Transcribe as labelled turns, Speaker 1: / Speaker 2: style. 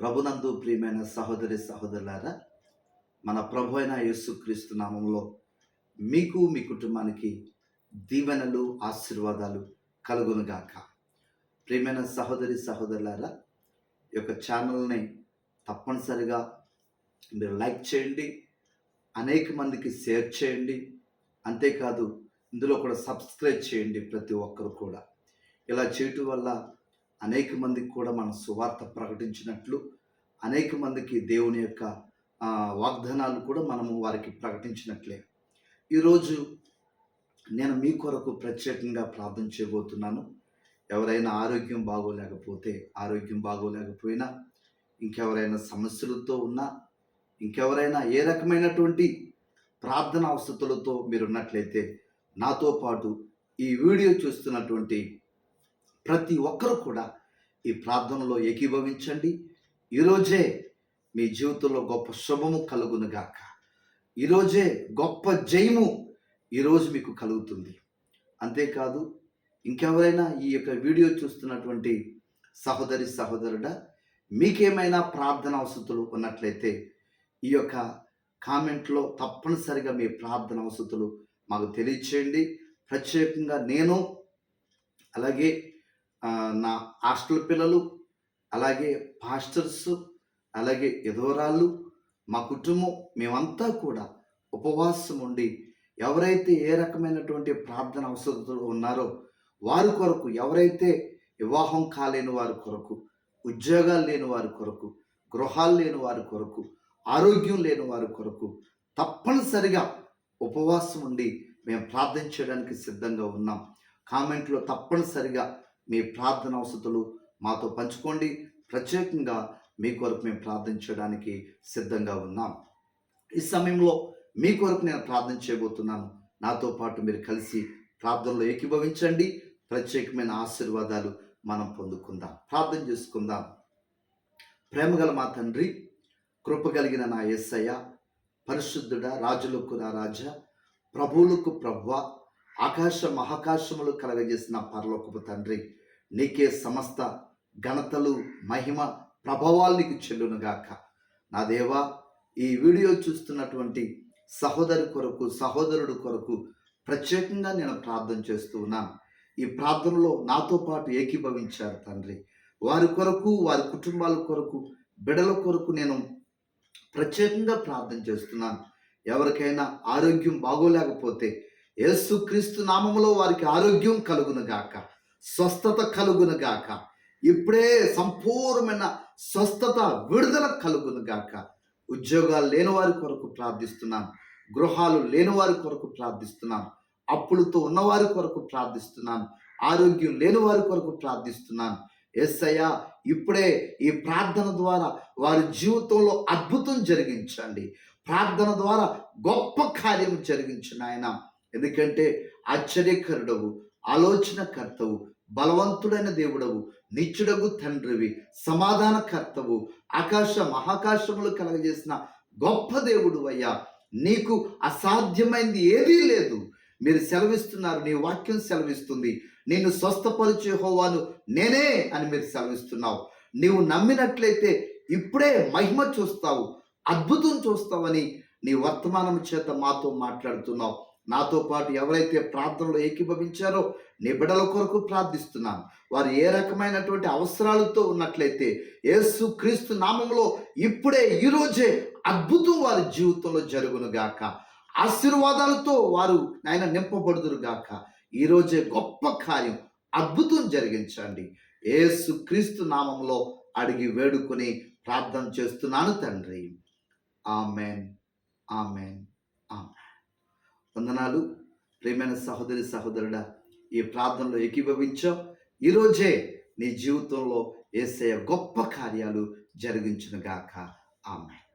Speaker 1: ప్రభునందు ప్రియమైన సహోదరి సహోదరులారా మన ప్రభు అయిన యేసుక్రీస్తు నామంలో మీకు మీ కుటుంబానికి దీవెనలు ఆశీర్వాదాలు కలుగునుగాక. ప్రియమైన సహోదరి సహోదరులారా ఈ యొక్క ఛానల్ని తప్పనిసరిగా మీరు లైక్ చేయండి అనేక మందికి షేర్ చేయండి అంతేకాదు ఇందులో కూడా సబ్స్క్రైబ్ చేయండి ప్రతి ఒక్కరు కూడా. ఇలా చేయటం వల్ల అనేక మందికి కూడా మన సువార్త ప్రకటించినట్లు అనేక మందికి దేవుని యొక్క వాగ్దానాలు కూడా మనము వారికి ప్రకటించినట్లే. ఈరోజు నేను మీ కొరకు ప్రత్యేకంగా ప్రార్థన చేయబోతున్నాను. ఎవరైనా ఆరోగ్యం బాగోలేకపోతే ఆరోగ్యం బాగోలేకపోయినా ఇంకెవరైనా సమస్యలతో ఉన్నా ఇంకెవరైనా ఏ రకమైనటువంటి ప్రార్థన అవసరతలతో మీరు ఉన్నట్లయితే నాతో పాటు ఈ వీడియో చూస్తున్నటువంటి ప్రతి ఒక్కరూ కూడా ఈ ప్రార్థనలో ఏకీభవించండి. ఈరోజే మీ జీవితంలో గొప్ప శుభము కలుగునుగాక ఈరోజే గొప్ప జయము ఈరోజు మీకు కలుగుతుంది. అంతేకాదు ఇంకెవరైనా ఈ యొక్క వీడియో చూస్తున్నటువంటి సహోదరి సహోదరుడా మీకేమైనా ప్రార్థన అవసరతలు ఉన్నట్లయితే ఈ యొక్క కామెంట్లో తప్పనిసరిగా మీ ప్రార్థన అవసతులు మాకు తెలియచేయండి. ప్రత్యేకంగా నేను అలాగే నా హాస్టల్ పిల్లలు అలాగే పాస్టర్స్ అలాగే ఎదోరాళ్ళు మా కుటుంబం మేమంతా కూడా ఉపవాసం ఉండి ఎవరైతే ఏ రకమైనటువంటి ప్రార్థన అవసరతలు ఉన్నారో వారి కొరకు ఎవరైతే వివాహం కాలేని వారి కొరకు ఉద్యోగాలు లేని వారి కొరకు గృహాలు లేని వారి కొరకు ఆరోగ్యం లేని వారి కొరకు తప్పనిసరిగా ఉపవాసం ఉండి మేము ప్రార్థన చేయడానికి సిద్ధంగా ఉన్నాం. కామెంట్లో తప్పనిసరిగా మీ ప్రార్థన అవసరతలు మాతో పంచుకోండి. ప్రత్యేకంగా మీ కొరకు మేము ప్రార్థించడానికి సిద్ధంగా ఉన్నాం. ఈ సమయంలో మీ కొరకు నేను ప్రార్థన చేయబోతున్నాను. నాతో పాటు మీరు కలిసి ప్రార్థనలో ఏకీభవించండి. ప్రత్యేకమైన ఆశీర్వాదాలు మనం పొందుకుందాం. ప్రార్థన చేసుకుందాం. ప్రేమగల మా తండ్రి కృప కలిగిన నా ఎస్సయ్య పరిశుద్ధుడ రాజులకు నా రాజా ప్రభువులకు ప్రభువ ఆకాశ మహాకాశములు కలగజేసిన పరలోకపు తండ్రి నీకే సమస్త ఘనతలు మహిమ ప్రభావాలు నీకు చెల్లునుగాక. నా దేవా ఈ వీడియో చూస్తున్నటువంటి సహోదరి కొరకు సహోదరుడు కొరకు ప్రత్యేకంగా నేను ప్రార్థన చేస్తూ ఉన్నాను. ఈ ప్రార్థనలో నాతో పాటు ఏకీభవించారు తండ్రి. వారి కొరకు వారి కుటుంబాల కొరకు బిడల కొరకు నేను ప్రత్యేకంగా ప్రార్థన చేస్తున్నాను. ఎవరికైనా ఆరోగ్యం బాగోలేకపోతే యేసుక్రీస్తు నామములో వారికి ఆరోగ్యం కలుగునుగాక స్వస్థత కలుగునుగాక ఇప్పుడే సంపూర్ణమైన స్వస్థత విడుదల కలుగునుగాక. ఉద్యోగాలు లేని వారి కొరకు ప్రార్థిస్తున్నాను గృహాలు లేని వారి కొరకు ప్రార్థిస్తున్నాను అప్పులతో ఉన్నవారి కొరకు ప్రార్థిస్తున్నాను ఆరోగ్యం లేని వారి కొరకు ప్రార్థిస్తున్నాను ఎస్సయ్యా ఇప్పుడే ఈ ప్రార్థన ద్వారా వారి జీవితంలో అద్భుతం జరిగించండి. ప్రార్థన ద్వారా గొప్ప కార్యం జరిగించిన ఆయన ఎందుకంటే ఆశ్చర్యకరుడవు ఆలోచనకర్తవు బలవంతుడైన దేవుడవు నిత్యుడగు తండ్రివి సమాధానకర్తవు ఆకాశ మహాకాశములు కలగజేసిన గొప్ప దేవుడు అయ్యా. నీకు అసాధ్యమైంది ఏదీ లేదు. మీరు సెలవిస్తున్నారు నీ వాక్యం సెలవిస్తుంది. నేను స్వస్థపరిచే హోవాను నేనే అని మీరు సెలవిస్తున్నావు. నీవు నమ్మినట్లయితే ఇప్పుడే మహిమ చూస్తావు అద్భుతం చూస్తావని నీ వర్తమానం చేత మాతో మాట్లాడుతున్నావు. నాతో పాటు ఎవరైతే ప్రార్థనలో ఏకీభవించారో నిబిడల కొరకు ప్రార్థిస్తున్నాను. వారు ఏ రకమైనటువంటి అవసరాలతో ఉన్నట్లయితే యేసు క్రీస్తు నామంలో ఇప్పుడే ఈరోజే అద్భుతం వారి జీవితంలో జరుగును గాక. ఆశీర్వాదాలతో వారు ఆయన నింపబడుదురు గాక. ఈరోజే గొప్ప కార్యం అద్భుతం జరిగించండి. యేసు క్రీస్తు నామంలో అడిగి వేడుకొని ప్రార్థన చేస్తున్నాను తండ్రి. ఆమెన్. ఆమెన్. ఆమెన్. వందనాలు. ప్రియమైన సహోదరి సహోదరుడా ఈ ప్రార్థనలో ఏకీభవించో. ఈరోజే నీ జీవితంలో ఏసయ గొప్ప కార్యాలు జరిగించునుగాక ఆమె